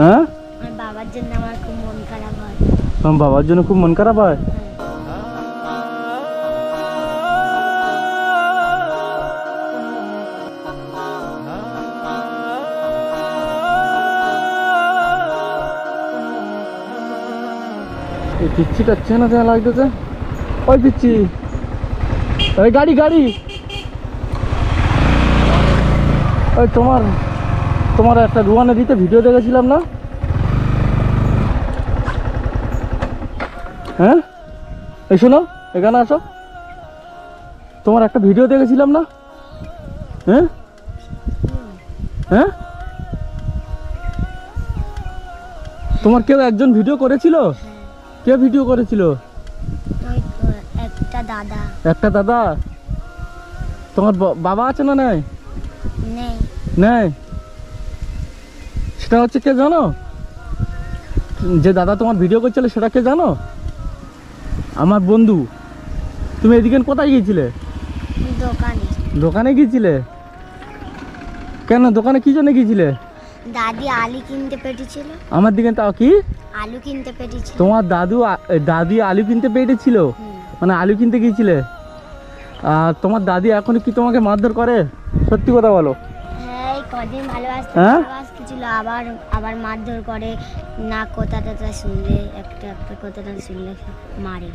হ্যাঁ? বাবার জন্য আমার খুব মন খারাপ হয়। তোমার বাবার জন্য খুব মন খারাপ হয়? পিচ্ছিটা চেনা চেনা লাগতেছে। ওই পিচ্ছি। ওই গাড়ি গাড়ি। ওই তোমার তোমার একটা রুয়ানে দিতে ভিডিও দেখেছিলাম না? হ্যাঁ? এই শোনো এখানে আসো। তোমার একটা ভিডিও দেখেছিলাম না? হ্যাঁ? হ্যাঁ? তোমার কেউ একজন ভিডিও করেছিল? কে ভিডিও করেছিল? একটা দাদা। একটা দাদা? তোমার বাবা আছে না নাই? নেই। নাই? সেটা হচ্ছে কে জানো? যে দাদা তোমার ভিডিও করছিল সেটা কে জানো? আমার বন্ধু। তুমি এদিকে কোথায় গিয়েছিলে? দোকানে। দোকানে গিয়েছিলে? কেন দোকানে কি জন্য গিয়েছিলে? দাদি আলু কিনতে পেটেছিল। আমার দিকে তাও কি? আলু কিনতে পেটেছিল। তোমার দাদু দাদি আলু কিনতে পেরেছিল হুম। মানে আলু কিনতে গিয়েছিলে? আর তোমার দাদি এখন কি তোমাকে মারধর করে? সত্যি কথা বলো। কদিন ভালোবাসতে হ্যাঁ? ভালোবাসতেছিল আবার আবার মারধর করে না কথা টথা শুনলে একটা একটা কথাটা শুনলে মারে।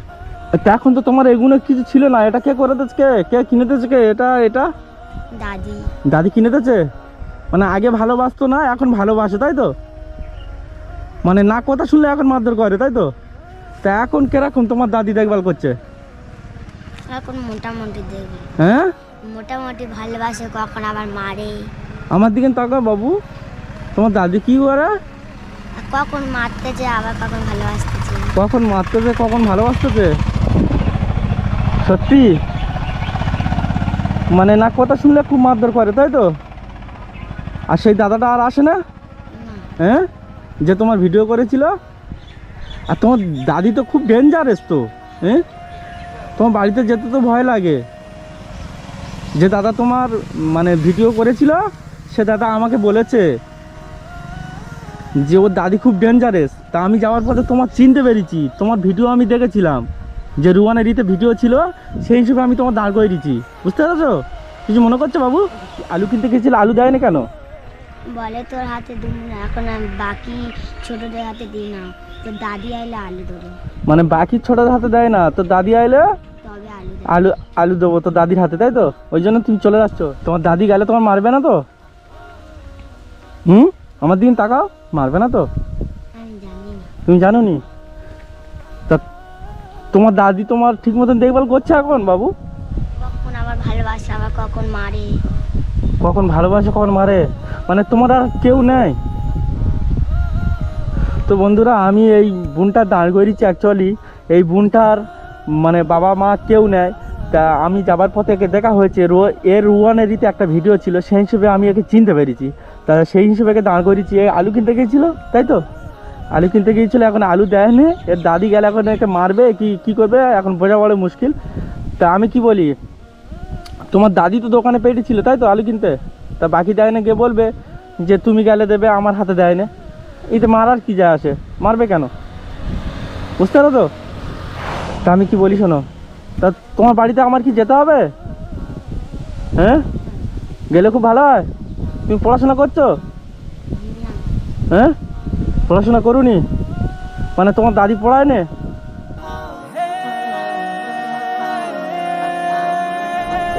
তা এখন তো তোমার এগুলো কিছু ছিল না এটা কে করে দিচ্ছে কে কে কিনে দিচ্ছে কে? এটা এটা? দাদি। দাদি কিনে দিচ্ছে মানে আগে ভালোবাসতো না এখন ভালোবাসে তাই তো? মানে না কথা শুনলে এখন মারধর করে তাই তো? তা এখন কেরকম তোমার দাদি দেখভাল করছে? এখন মোটামুটি দেখবে। হ্যাঁ? মোটামুটি ভালোবাসে কখন আবার মারে। আমার দিকে তাকাও বাবু। তোমার দাদি কি করে? কখন মারতেছে আবার কখন ভালোবাসতেছে কখন মারতেছে কখন ভালোবাসতেছে সত্যি? মানে না কথা শুনলে খুব মারধর করে তাই তো? আর সেই দাদাটা আর আসে না? না। হ্যাঁ? যে তোমার ভিডিও করেছিল? আর তোমার দাদি তো খুব ডেঞ্জারাস তো হ্যাঁ? তোমার বাড়িতে যেতে তো ভয় লাগে। যে দাদা তোমার মানে ভিডিও করেছিল? সে দাদা আমাকে বলেছে যে ওর দাদি খুব ডেঞ্জারাস তা আমি যাওয়ার পথে তোমার চিনতে পেরেছি। তোমার ভিডিও আমি দেখেছিলাম। যে রুয়ানের ইতে ভিডিও ছিল সেই হিসেবে আমি তোমার দাঁড় করে দিচ্ছি। বুঝতে পারছ? কিছু মনে করছ বাবু? আলু কিনতে গেছিল আলু দেয় না কেন? বলে তোর হাতে দিন না এখন আমি বাকি ছোটদের হাতে দিই না। তো দাদি আইলে আলু দেবো। মানে বাকি ছোটার হাতে দেয় না তো দাদি আইলে আলু আলু আলু দেবো তো দাদির হাতে তাই তো? ওই জন্য তুমি চলে যাচ্ছ। তোমার দাদি গেলে তোমার মারবে না তো? হুম? আমার দিন তাকাও মারবে না তো? তুমি জানো নি তা তোমার দাদি তোমার ঠিক মতন দেখভাল করছে এখন বাবু? কখন আবার ভালোবাসে আবার কখন মারে? কখন ভালোবাসে কখন মারে? মানে তোমার আর কেউ নেই। তো বন্ধুরা আমি এই বোনটা দাঁড় করেছি অ্যাকচুয়ালি এই বোনটার মানে বাবা মা কেউ নেয় তা আমি যাবার পথে একে দেখা হয়েছে। রো এর রুয়ানের রীতি একটা ভিডিও ছিল সেই হিসেবে আমি একে চিনতে পেরেছি। তা সেই হিসেবে দাঁড় করেছি আলু কিনতে গিয়েছিল, তাই তো? আলু কিনতে গিয়েছিল, এখন আলু দেয়নি। এর দাদি গেলে এখন একে মারবে, কি কি করবে? এখন বোঝা বড় মুশকিল। তা আমি কি বলি? তোমার দাদি তো দোকানে পেটে ছিল, তাই তো আলু কিনতে? তা বাকি দেয় না গিয়ে বলবে? যে তুমি গেলে দেবে, আমার হাতে দেয় না এতে মারার কি যায় আসে মারবে কেন? বুঝতে পারো তো? তা আমি কি বলি, শোনো? তা তোমার বাড়িতে আমার কি যেতে হবে? হ্যাঁ? গেলে খুব ভালো হয়? তুমি পড়াশোনা করছ? হ্যাঁ? পড়াশোনা করুনি? মানে তোমার দাদি পড়ায় না?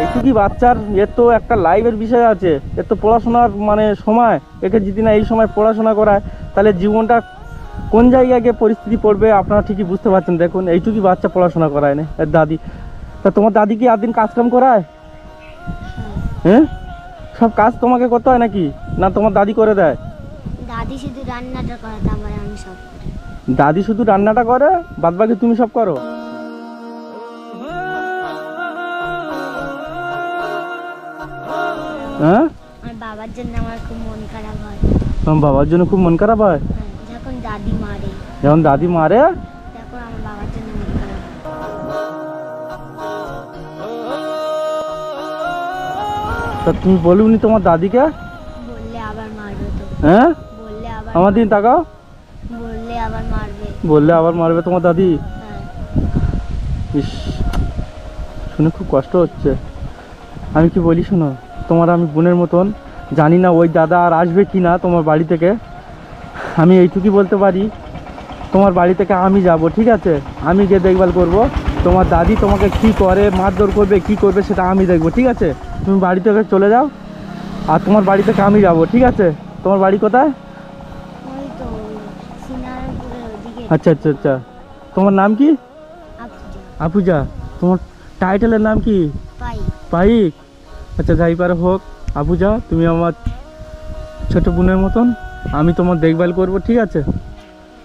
এইটুকি বাচ্চার এর তো একটা লাইভের বিষয় আছে, এর তো পড়াশোনার মানে সময়, একে যদি না এই সময় পড়াশোনা করায়, তাহলে জীবনটা কোন জায়গায় গিয়ে পরিস্থিতি পড়বে আপনারা ঠিকই বুঝতে পারছেন। দেখুন এইটুকুই বাচ্চা পড়াশোনা করায় না? এর দাদি, তা তোমার দাদি কি দিন কাজকাম করায়? হ্যাঁ? সব কাজ তোমাকে করতে হয় নাকি? না তোমার দাদি করে দেয়? দাদি শুধু রান্নাটা করে তারপরে আমি সব করি। দাদি শুধু রান্নাটা করে বাদ বাকি তুমি সব করো? হ্যাঁ? আমার বাবার জন্য আমার খুব মন খারাপ হয়। তোমার বাবার জন্য খুব মন খারাপ হয়? হ্যাঁ, যখন দাদি মারে। যখন দাদি মারে? তখন আমার বাবার তা তুমি বলুনি তোমার দাদিকে? বললে আবার মারবে তো। হ্যাঁ? বললে আবার আমার দিন তাকাও। বললে আবার মারবে। বললে আবার মারবে তোমার দাদি? হ্যাঁ। ইস শুনে খুব কষ্ট হচ্ছে। আমি কি বলি শোনো? তোমার আমি বোনের মতন। জানি না ওই দাদা আর আসবে কি না তোমার বাড়ি থেকে। আমি এইটুকুই বলতে পারি। তোমার বাড়ি থেকে আমি যাব ঠিক আছে? আমি গিয়ে দেখভাল করব। তোমার দাদি তোমাকে কি করে মারধর করবে কি করবে সেটা আমি দেখব ঠিক আছে? তুমি বাড়ি থেকে চলে যাও আর তোমার বাড়ি থেকে আমি যাব ঠিক আছে? তোমার বাড়ি কোথায়? আচ্ছা আচ্ছা আচ্ছা। তোমার নাম কি? আপুজা তোমার টাইটেলের নাম কি? পাইক। আচ্ছা যাই পারে হোক আপুজা তুমি আমার ছোট বোনের মতন আমি তোমার দেখভাল করব ঠিক আছে?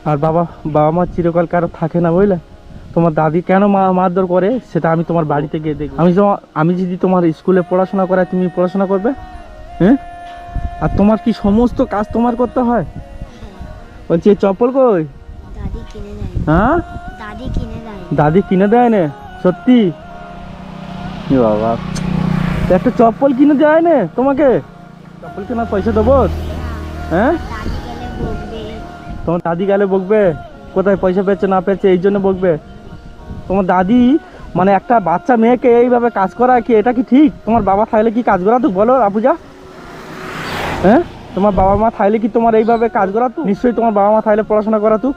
আর বাবা বাবা মা চিরকাল কারও থাকে না বুঝলে? তোমার দাদি কেন মারধর করে সেটা আমি তোমার বাড়িতে গিয়ে দেখি আমি আমি যদি তোমার স্কুলে পড়াশোনা করাই তুমি পড়াশোনা করবে? হ্যাঁ? আর তোমার কি সমস্ত কাজ তোমার করতে হয়? বলছি চপ্পল কই? দাদি কিনে দেয়। হ্যাঁ? দাদি কিনে দেয়। না সত্যি? বাবা। একটা চপ্পল কিনে দেয় না তোমাকে? চপ্পল কেনার পয়সা দেবো? হ্যাঁ? তোমার দাদি গেলে বকবে? কোথায় পয়সা পেয়েছে না পেয়েছে এই জন্য বকবে? তোমার দাদি মানে একটা বাচ্চা মেয়েকে এইভাবে কাজ করা কি এটা কি ঠিক? তোমার বাবা থাকলে কি কাজ করাতো? বলো আপুজা। হ্যাঁ? তোমার বাবা মা থাকলে কি তোমার এইভাবে কাজ করাতো? নিশ্চয়ই তোমার বাবা মা থাকলে পড়াশোনা করাতো।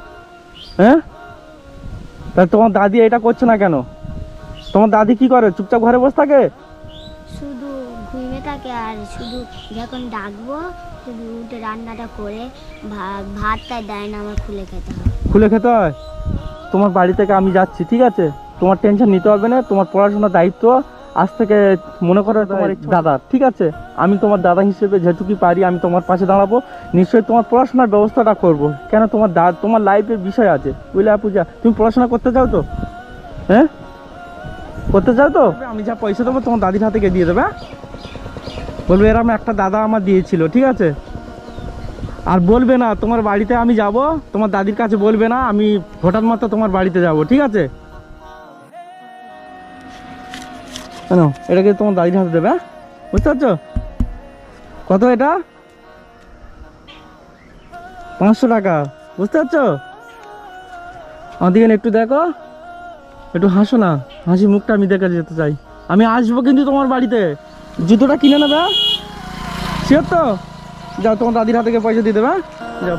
হ্যাঁ? তা তোমার দাদি এটা করছে না কেন? তোমার দাদি কি করে? চুপচাপ ঘরে বসে থাকে? শুধু ঘুমিয়ে থাকে আর শুধু যখন ডাকবো শুধু উঠে রান্নাটা করে ভাতটা দেয় না আমার খুলে খেতে হয়। খুলে খেতে হয়? তোমার বাড়ি থেকে আমি যাচ্ছি ঠিক আছে? তোমার টেনশন নিতে হবে না তোমার পড়াশোনার দায়িত্ব আজ থেকে মনে করো তোমার দাদা ঠিক আছে? আমি তোমার দাদা হিসেবে যেটুকুই পারি আমি তোমার পাশে দাঁড়াবো নিশ্চয়ই তোমার পড়াশোনার ব্যবস্থাটা করব। কেন তোমার দা তোমার লাইফের বিষয় আছে? বুঝলে পূজা তুমি পড়াশোনা করতে চাও তো? হ্যাঁ? করতে চাও তো? আমি যা পয়সা দেবো তোমার দাদির হাতে গিয়ে দিয়ে দেবে হ্যাঁ? বলবে এরকম একটা দাদা আমার দিয়েছিল ঠিক আছে? আর বলবে না, তোমার বাড়িতে আমি যাব, তোমার দাদির কাছে বলবে না, আমি হঠাৎ মাত্র তোমার বাড়িতে যাব, ঠিক আছে? কেন এটাকে তোমার দাদির হাতে দেবে হ্যাঁ? বুঝতে পারছ? কত এটা? পাঁচশো টাকা, বুঝতে পারছ? আমার দিকে একটু দেখো, একটু হাসো না, হাসি মুখটা আমি দেখে যেতে চাই। আমি আসব কিন্তু তোমার বাড়িতে। জুতোটা কিনে নেবে শিওর তো? যাও তোমার দাদির হাতে পয়সা দিয়ে দেবে হ্যাঁ? যাও